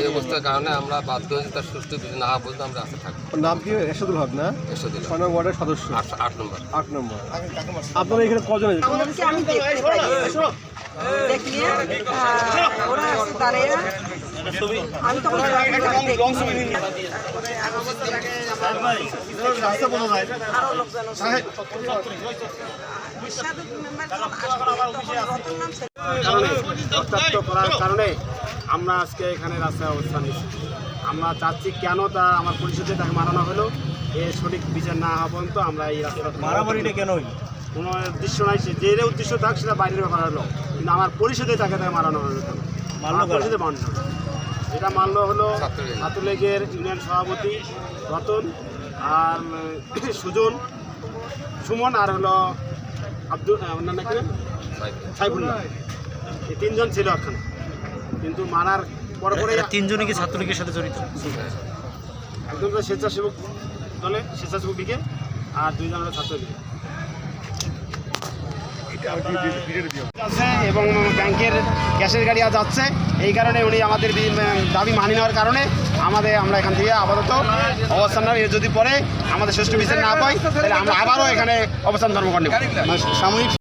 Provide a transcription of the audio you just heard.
এই অবস্থার কারণে আমরা বাধ্য হয়েছি তার সুস্থ কিছু না বলতে আমরা আসতে থাকব। নাম কি? এরশাদুল হক না? এরশাদুল ছয় নম্বর ওয়ার্ডের সদস্য। আট নম্বর। আট নম্বর। আপনারা এখানে কজন আমি তখন আরও লোকজন করার কারণে আমরা আজকে এখানে রাস্তায় অবস্থান নিচ্ছি আমরা চাচ্ছি কেন তা আমার পরিষদে তাকে মারানো হলো। এ সঠিক বিচার না হওয়া পর্যন্ত আমরা এই রাস্তাটা মারামারিটা কেন কোনো উদ্দেশ্য নাই সে যে উদ্দেশ্য থাক সেটা বাইরের ব্যাপার হলো। কিন্তু আমার পরিষদে তাকে তাকে মারানো হলো কেন? আমার পরিষদে মারল। এটা মারল হলো ছাত্রলীগ। ছাত্রলীগের ইউনিয়ন সভাপতি রতন আর সুজন সুমন আর হলো আব্দুল সাইফুল্লাহ। এই তিনজন ছিল ওখানে। কিন্তু মারার পরে পরে তিনজনই কি ছাত্রলীগের সাথে জড়িত? একজন তো স্বেচ্ছাসেবক দলে স্বেচ্ছাসেবক দিকে আর দুইজন হলো ছাত্রলীগ। এবং ব্যাংকের গ্যাসের গাড়ি আজ যাচ্ছে এই কারণে উনি আমাদের দাবি মানি নেওয়ার কারণে আমাদের আমরা এখান থেকে আপাতত অবস্থান নেব। যদি পরে আমাদের সুষ্ঠু বিচার না পাই তাহলে আমরা আবারও এখানে অবস্থান ধর্মঘট নেব। মানে সাময়িক